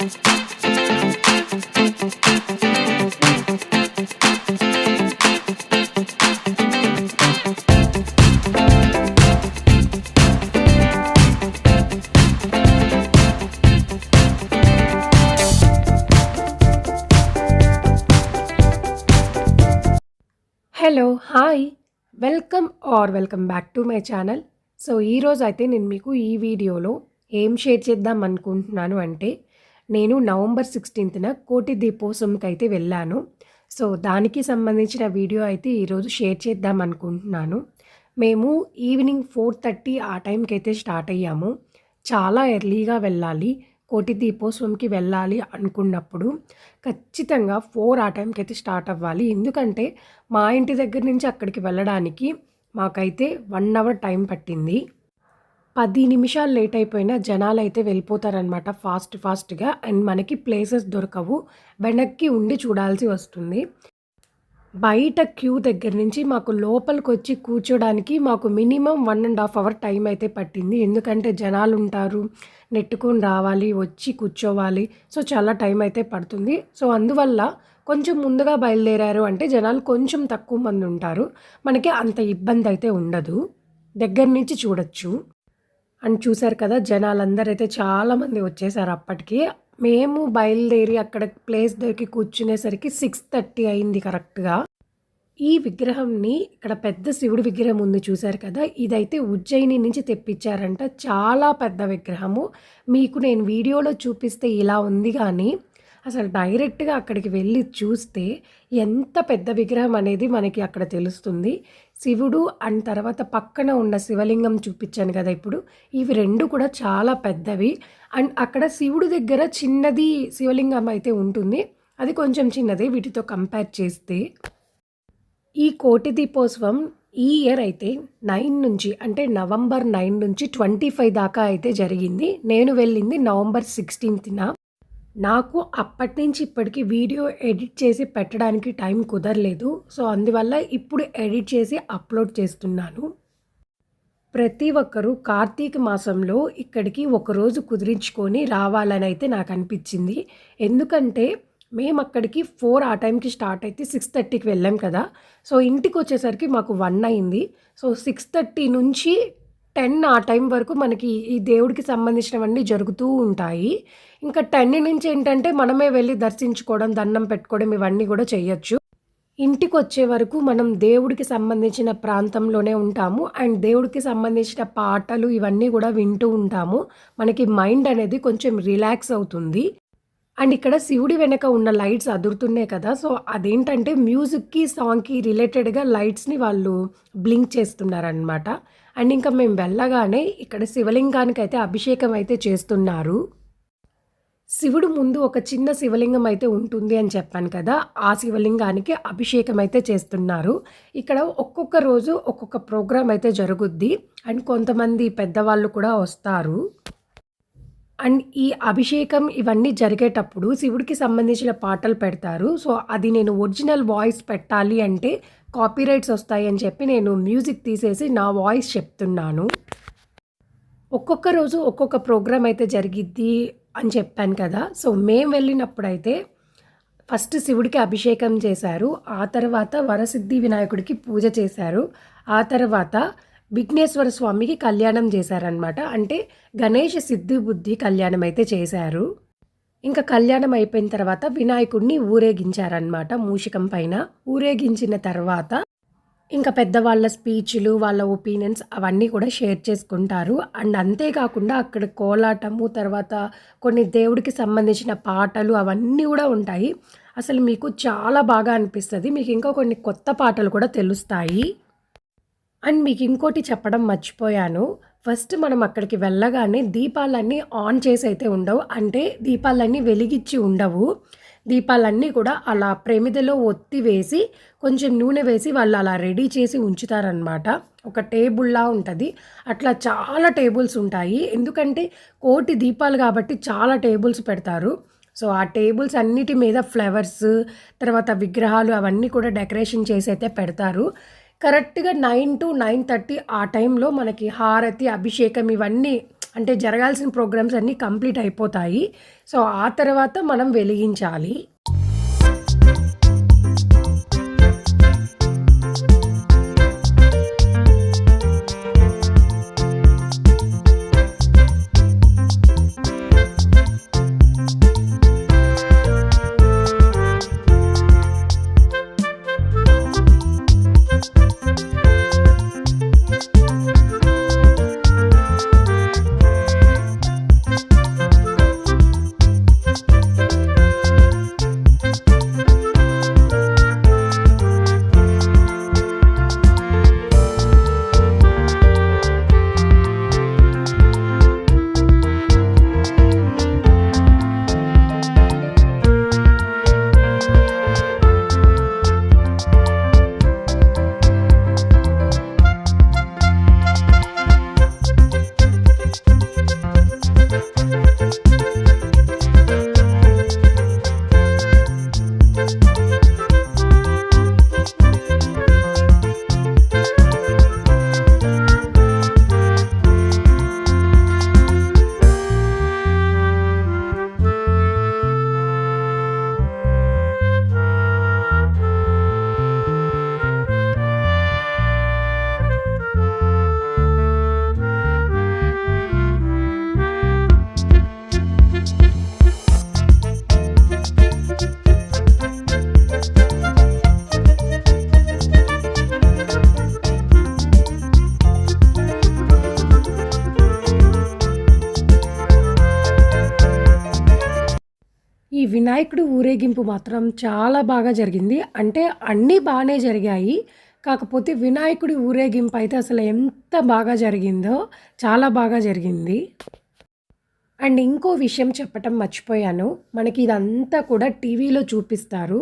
Hello hi welcome or welcome back to my channel so ఈరోజు అయితే నేను మీకు ఈ వీడియోలో ఏం షేర్ చేద్దాం అనుకుంటున్నాను అంటే నేను నవంబర్ సిక్స్టీన్త్న కోటి దీపోత్సవంకి అయితే వెళ్ళాను. సో దానికి సంబంధించిన వీడియో అయితే ఈరోజు షేర్ చేద్దాం అనుకుంటున్నాను. మేము ఈవినింగ్ ఫోర్ థర్టీ ఆ టైంకి అయితే స్టార్ట్ అయ్యాము. చాలా ఎర్లీగా వెళ్ళాలి కోటి దీపోత్సవంకి వెళ్ళాలి అనుకున్నప్పుడు ఖచ్చితంగా ఫోర్ ఆ టైంకి అయితే స్టార్ట్ అవ్వాలి. ఎందుకంటే మా ఇంటి దగ్గర నుంచి అక్కడికి వెళ్ళడానికి మాకైతే వన్ అవర్ టైం పట్టింది. పది నిమిషాలు లేట్ అయిపోయినా జనాలు అయితే వెళ్ళిపోతారనమాట ఫాస్ట్ ఫాస్ట్గా. అండ్ మనకి ప్లేసెస్ దొరకవు. వెనక్కి ఉండి చూడాల్సి వస్తుంది. బయట క్యూ దగ్గర నుంచి మాకు లోపలికి వచ్చి కూర్చోడానికి మాకు minimum one and half hour time అయితే పట్టింది. ఎందుకంటే జనాలు ఉంటారు. నెట్టుకొని రావాలి వచ్చి కూర్చోవాలి. సో చాలా టైం అయితే పడుతుంది. సో అందువల్ల కొంచెం ముందుగా బయలుదేరారు అంటే జనాలు కొంచెం తక్కువ మంది ఉంటారు. మనకి అంత ఇబ్బంది అయితే ఉండదు. దగ్గర నుంచి చూడొచ్చు. అండ్ చూశారు కదా జనాలందరూ అయితే చాలామంది వచ్చేసారు అప్పటికి. మేము బయలుదేరి అక్కడ ప్లేస్ దగ్గరికి కూర్చునేసరికి సిక్స్ థర్టీ అయింది కరెక్ట్గా. ఈ విగ్రహంని ఇక్కడ పెద్ద శివుడి విగ్రహం ఉంది చూశారు కదా ఇదైతే ఉజ్జయిని నుంచి తెప్పించారంట. చాలా పెద్ద విగ్రహము. మీకు నేను వీడియోలో చూపిస్తే ఇలా ఉంది కానీ అసలు డైరెక్ట్గా అక్కడికి వెళ్ళి చూస్తే ఎంత పెద్ద విగ్రహం అనేది మనకి అక్కడ తెలుస్తుంది. శివుడు అండ్ తర్వాత పక్కన ఉన్న శివలింగం చూపించాను కదా ఇప్పుడు. ఇవి రెండు కూడా చాలా పెద్దవి. అండ్ అక్కడ శివుడు దగ్గర చిన్నది శివలింగం అయితే ఉంటుంది. అది కొంచెం చిన్నది వీటితో కంపేర్ చేస్తే. ఈ కోటి దీపోత్సవం ఈ ఇయర్ అయితే నైన్ నుంచి అంటే నవంబర్ నైన్ నుంచి ట్వంటీ ఫైవ్ దాకా అయితే జరిగింది. నేను వెళ్ళింది నవంబర్ సిక్స్టీన్త్న నాకు అప్పటి నుంచి ఇప్పటికి వీడియో ఎడిట్ చేసి పెట్టడానికి టైం కుదరలేదు. సో అందువల్ల ఇప్పుడు ఎడిట్ చేసి అప్లోడ్ చేస్తున్నాను. ప్రతి ఒక్కరూ కార్తీక మాసంలో ఇక్కడికి ఒకరోజు కుదిరించుకొని రావాలని అయితే నాకు అనిపించింది. ఎందుకంటే మేము అక్కడికి ఫోర్ ఆ టైంకి స్టార్ట్ అయితే సిక్స్ థర్టీకి వెళ్ళాం కదా. సో ఇంటికి వచ్చేసరికి మాకు వన్ అయింది. సో సిక్స్ థర్టీ నుంచి టెన్ ఆ టైం వరకు మనకి ఈ దేవుడికి సంబంధించినవన్నీ జరుగుతూ ఉంటాయి. ఇంకా టెన్ నుంచి ఏంటంటే మనమే వెళ్ళి దర్శించుకోవడం దండం పెట్టుకోవడం ఇవన్నీ కూడా చేయొచ్చు. ఇంటికి వచ్చే వరకు మనం దేవుడికి సంబంధించిన ప్రాంతంలోనే ఉంటాము. అండ్ దేవుడికి సంబంధించిన పాటలు ఇవన్నీ కూడా వింటూ ఉంటాము. మనకి మైండ్ అనేది కొంచెం రిలాక్స్ అవుతుంది. అండ్ ఇక్కడ శివుడి వెనక ఉన్న లైట్స్ అదురుతున్నాయి కదా. సో అదేంటంటే మ్యూజిక్కి సాంగ్కి రిలేటెడ్గా లైట్స్ని వాళ్ళు బ్లింక్ చేస్తున్నారనమాట అండ్ ఇంకా మేము వెళ్ళగానే ఇక్కడ శివలింగానికి అయితే అభిషేకం అయితే చేస్తున్నారు. శివుడు ముందు ఒక చిన్న శివలింగం అయితే ఉంటుంది అని చెప్పాను కదా ఆ శివలింగానికి అభిషేకం అయితే చేస్తున్నారు. ఇక్కడ ఒక్కొక్క రోజు ఒక్కొక్క ప్రోగ్రాం అయితే జరుగుద్ది అండ్ కొంతమంది పెద్దవాళ్ళు కూడా వస్తారు. అండ్ ఈ అభిషేకం ఇవన్నీ జరిగేటప్పుడు శివుడికి సంబంధించిన పాటలు పెడతారు. సో అది నేను ఒరిజినల్ వాయిస్ పెట్టాలి అంటే కాపీరైట్స్ వస్తాయి అని చెప్పి నేను మ్యూజిక్ తీసేసి నా వాయిస్ చెప్తున్నాను. ఒక్కొక్క రోజు ఒక్కొక్క ప్రోగ్రామ్ అయితే జరిగిద్ది అని చెప్పాను కదా. సో మేము వెళ్ళినప్పుడైతే ఫస్ట్ శివుడికి అభిషేకం చేశారు. ఆ తర్వాత వరసిద్ధి వినాయకుడికి పూజ చేశారు. ఆ తర్వాత విఘ్నేశ్వర స్వామికి కళ్యాణం చేశారనమాట అంటే గణేష్ సిద్ధి బుద్ధి కళ్యాణం అయితే చేశారు. ఇంకా కళ్యాణం అయిపోయిన తర్వాత వినాయకుడిని ఊరేగించారనమాట మూషికం పైన. ఊరేగించిన తర్వాత ఇంకా పెద్దవాళ్ళ స్పీచ్లు వాళ్ళ ఒపీనియన్స్ అవన్నీ కూడా షేర్ చేసుకుంటారు. అండ్ అంతేకాకుండా అక్కడ కోలాటము తర్వాత కొన్ని దేవుడికి సంబంధించిన పాటలు అవన్నీ కూడా ఉంటాయి. అసలు మీకు చాలా బాగా అనిపిస్తుంది. మీకు ఇంకా కొన్ని కొత్త పాటలు కూడా తెలుస్తాయి. అండ్ మీకు ఇంకోటి చెప్పడం మర్చిపోయాను. ఫస్ట్ మనం అక్కడికి వెళ్ళగానే దీపాలన్నీ ఆన్ చేసి అయితే ఉండవు అంటే దీపాలన్నీ వెలిగించి ఉండవు. దీపాలన్నీ కూడా అలా ప్రమిదలో ఒత్తి వేసి కొంచెం నూనె వేసి వాళ్ళు అలా రెడీ చేసి ఉంచుతారనమాట ఒక టేబుల్లా ఉంటుంది. అట్లా చాలా టేబుల్స్ ఉంటాయి. ఎందుకంటే కోటి దీపాలు కాబట్టి చాలా టేబుల్స్ పెడతారు. సో ఆ టేబుల్స్ అన్నిటి మీద ఫ్లవర్స్ తర్వాత విగ్రహాలు అవన్నీ కూడా డెకరేషన్ చేసి అయితే పెడతారు. కరెక్ట్గా నైన్ టు నైన్ థర్టీ ఆ టైంలో మనకి హారతి అభిషేకం ఇవన్నీ అంటే జరగాల్సిన ప్రోగ్రామ్స్ అన్నీ కంప్లీట్ అయిపోతాయి. సో ఆ తర్వాత మనం వెలిగించాలి. వినాయకుడు ఊరేగింపు మాత్రం చాలా బాగా జరిగింది. అంటే అన్నీ బాగానే జరిగాయి. కాకపోతే వినాయకుడి ఊరేగింపు అయితే అసలు ఎంత బాగా జరిగిందో చాలా బాగా జరిగింది. అండ్ ఇంకో విషయం చెప్పటం మర్చిపోయాను. మనకి ఇదంతా కూడా టీవీలో చూపిస్తారు.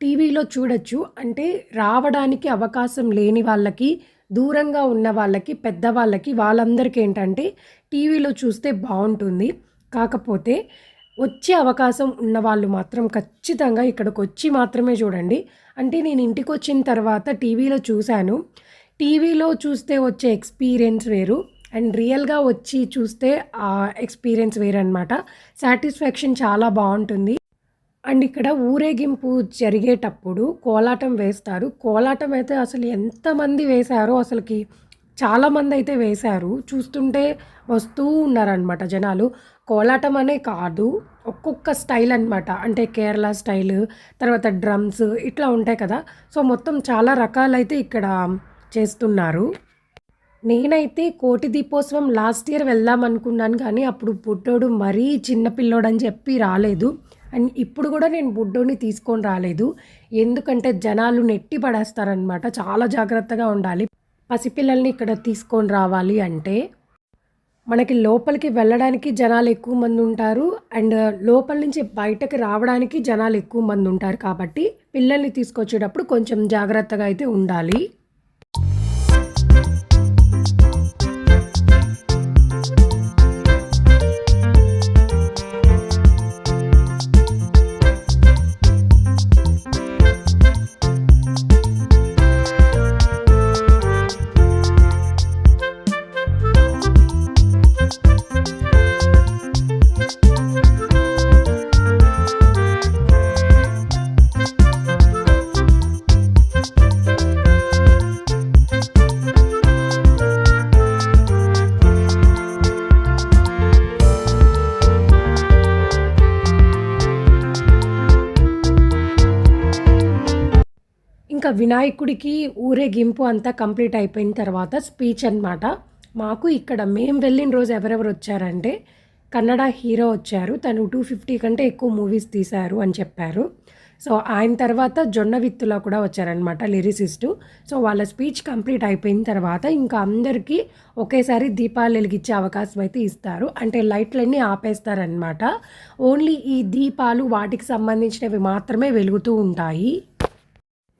టీవీలో చూడొచ్చు. అంటే రావడానికి అవకాశం లేని వాళ్ళకి దూరంగా ఉన్న వాళ్ళకి పెద్దవాళ్ళకి వాళ్ళందరికీ ఏంటంటే టీవీలో చూస్తే బాగుంటుంది. కాకపోతే వచ్చే అవకాశం ఉన్నవాళ్ళు మాత్రం ఖచ్చితంగా ఇక్కడికి వచ్చి మాత్రమే చూడండి. అంటే నేను ఇంటికి వచ్చిన తర్వాత టీవీలో చూశాను. టీవీలో చూస్తే వచ్చే ఎక్స్పీరియన్స్ వేరు. అండ్ రియల్గా వచ్చి చూస్తే ఆ ఎక్స్పీరియన్స్ వేరు అనమాట సాటిస్ఫాక్షన్ చాలా బాగుంటుంది. అండ్ ఇక్కడ ఊరేగింపు జరిగేటప్పుడు కోలాటం వేస్తారు. కోలాటం అయితే అసలు ఎంతమంది వేశారో అసలుకి చాలామంది అయితే వేశారు. చూస్తుంటే వస్తూ ఉన్నారనమాట జనాలు. కోలాటం అనే కాదు ఒక్కొక్క స్టైల్ అనమాట అంటే కేరళ స్టైల్ తర్వాత డ్రమ్స్ ఇట్లా ఉంటాయి కదా. సో మొత్తం చాలా రకాలైతే ఇక్కడ చేస్తున్నారు. నేనైతే కోటి దీపోత్సవం లాస్ట్ ఇయర్ వెళ్దాం అనుకున్నాను కానీ అప్పుడు బుడ్డోడు మరీ చిన్నపిల్లోడు అని చెప్పి రాలేదు. అండ్ ఇప్పుడు కూడా నేను బుడ్డోని తీసుకొని రాలేదు. ఎందుకంటే జనాలు నెట్టి పడేస్తారనమాట చాలా జాగ్రత్తగా ఉండాలి. పసిపిల్లల్ని ఇక్కడ తీసుకొని రావాలి అంటే. మనకి లోపలికి వెళ్ళడానికి జనాలు ఎక్కువ మంది ఉంటారు. అండ్ లోపల నుంచి బయటకు రావడానికి జనాలు ఎక్కువ మంది ఉంటారు కాబట్టి పిల్లల్ని తీసుకొచ్చేటప్పుడు కొంచెం జాగ్రత్తగా అయితే ఉండాలి. వినాయకుడికి ఊరేగింపు అంతా కంప్లీట్ అయిపోయిన తర్వాత స్పీచ్ అనమాట మాకు ఇక్కడ మేము వెళ్ళిన రోజు ఎవరెవరు వచ్చారంటే కన్నడ హీరో వచ్చారు. తను టూ ఫిఫ్టీ కంటే ఎక్కువ మూవీస్ తీశారు అని చెప్పారు. సో ఆయన తర్వాత జొన్న విత్తులో కూడా వచ్చారనమాట లిరిసిస్టు. సో వాళ్ళ స్పీచ్ కంప్లీట్ అయిపోయిన తర్వాత ఇంకా అందరికీ ఒకేసారి దీపాలు వెలిగించే అవకాశం అయితే ఇస్తారు. అంటే లైట్లన్నీ ఆపేస్తారనమాట ఓన్లీ ఈ దీపాలు వాటికి సంబంధించినవి మాత్రమే వెలుగుతూ ఉంటాయి.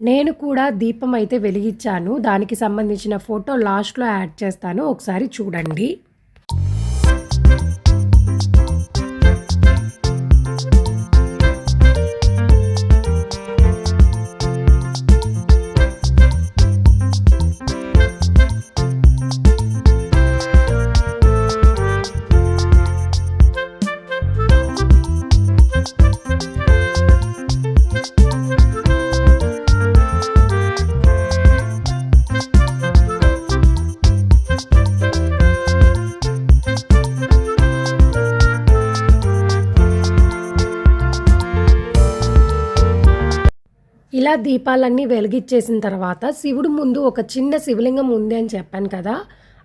నేను కూడా దీపం అయితే వెలిగించాను. దానికి సంబంధించిన ఫోటో లాస్ట్లో యాడ్ చేస్తాను. ఒకసారి చూడండి. దీపాలన్నీ వెలిగిచ్చేసిన తర్వాత శివుడు ముందు ఒక చిన్న శివలింగం ఉంది అని చెప్పాను కదా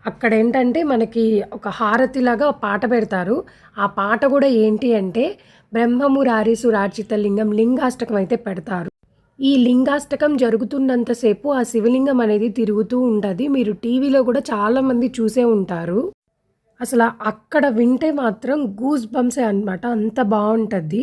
అక్కడ ఏంటంటే మనకి ఒక హారతిలాగా పాట పెడతారు. ఆ పాట కూడా ఏంటి అంటే బ్రహ్మమురారి సురార్చిత లింగం లింగాష్టకం అయితే పెడతారు. ఈ లింగాష్టకం జరుగుతున్నంతసేపు ఆ శివలింగం అనేది తిరుగుతూ ఉంటుంది. మీరు టీవీలో కూడా చాలామంది చూసే ఉంటారు. అసలు అక్కడ వింటే మాత్రం గూస్ బంప్సే అనమాట అంత బాగుంటుంది.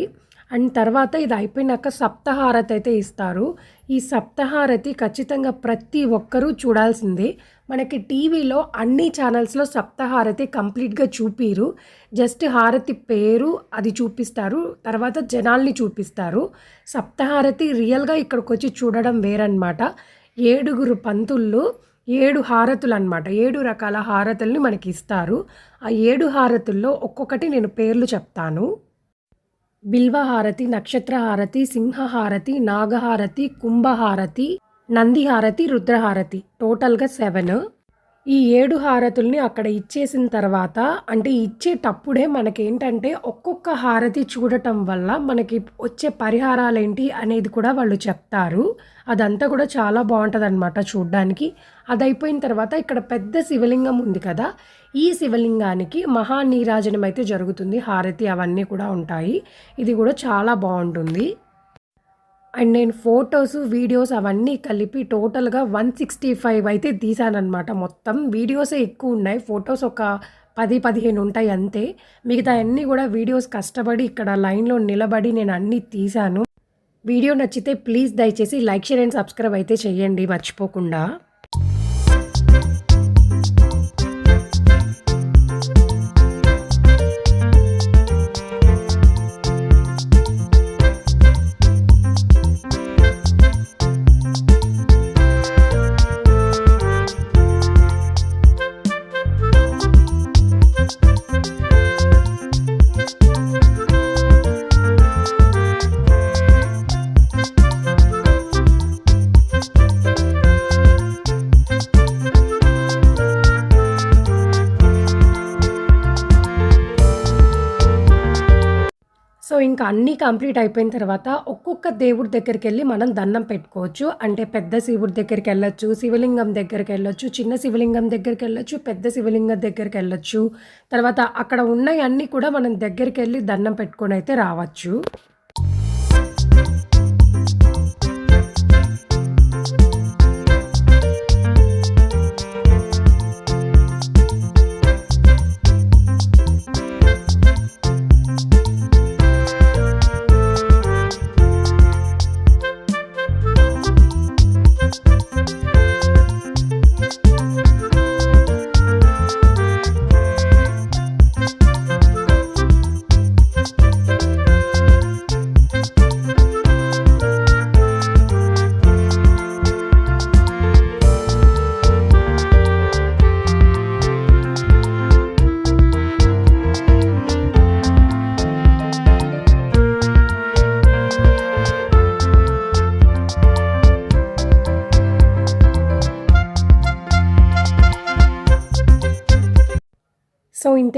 అండ్ తర్వాత ఇది అయిపోయినాక సప్తహారతి అయితే ఇస్తారు. ఈ సప్తహారతి ఖచ్చితంగా ప్రతి ఒక్కరూ చూడాల్సిందే. మనకి టీవీలో అన్ని ఛానల్స్లో సప్తహారతి కంప్లీట్గా చూపిరు. జస్ట్ హారతి పేరు అది చూపిస్తారు. తర్వాత జనాల్ని చూపిస్తారు. సప్తహారతి రియల్గా ఇక్కడికి వచ్చి చూడడం వేరనమాట ఏడుగురు పంతుళ్ళు ఏడు హారతులు అనమాట ఏడు రకాల హారతుల్ని మనకి ఇస్తారు ఆ ఏడు హారతుల్లో ఒక్కొక్కటి నేను పేర్లు చెప్తాను. బిల్వహారతి నక్షత్రహారతి సింహహారతి నాగహారతి కుంభహారతి నందిహారతి రుద్రహారతి. టోటల్గా సెవెన్ ఈ ఏడు హారతుల్ని అక్కడ ఇచ్చేసిన తర్వాత అంటే ఇచ్చేటప్పుడే మనకేంటంటే ఒక్కొక్క హారతి చూడటం వల్ల మనకి వచ్చే పరిహారాలు ఏంటి అనేది కూడా వాళ్ళు చెప్తారు. అదంతా కూడా చాలా బాగుంటుంది అనమాట చూడ్డానికి. అది అయిపోయిన తర్వాత ఇక్కడ పెద్ద శివలింగం ఉంది కదా ఈ శివలింగానికి మహానీరాజనం అయితే జరుగుతుంది హారతి అవన్నీ కూడా ఉంటాయి. ఇది కూడా చాలా బాగుంటుంది. అండ్ నేను ఫొటోస్ వీడియోస్ అవన్నీ కలిపి టోటల్గా వన్ సిక్స్టీ ఫైవ్ అయితే తీసానమాట మొత్తం వీడియోసే ఎక్కువ ఉన్నాయి. ఫొటోస్ ఒక పది పదిహేను ఉంటాయి అంతే. మిగతా అన్నీ కూడా వీడియోస్ కష్టపడి ఇక్కడ లైన్లో నిలబడి నేను అన్నీ తీశాను వీడియో నచ్చితే ప్లీజ్ దయచేసి లైక్ షేర్ అండ్ సబ్స్క్రైబ్ అయితే చేయండి. మర్చిపోకుండా. అన్నీ కంప్లీట్ అయిపోయిన తర్వాత ఒక్కొక్క దేవుడి దగ్గరికి వెళ్ళి మనం దండం పెట్టుకోవచ్చు. అంటే పెద్ద శివుడి దగ్గరికి వెళ్ళొచ్చు శివలింగం దగ్గరికి వెళ్ళొచ్చు చిన్న శివలింగం దగ్గరికి వెళ్ళొచ్చు పెద్ద శివలింగం దగ్గరికి వెళ్ళొచ్చు. తర్వాత అక్కడ ఉన్నవన్నీ కూడా మనం దగ్గరికి వెళ్ళి దండం పెట్టుకొని అయితే రావచ్చు.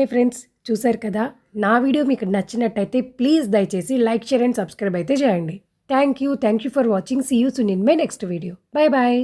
అంతే ఫ్రెండ్స్. చూసారు కదా? నా వీడియో మీకు నచ్చినట్టయితే ప్లీజ్ దయచేసి లైక్ షేర్ అండ్ సబ్స్క్రైబ్ అయితే చేయండి. Thank you. Thank you for watching. See you soon in my next video bye bye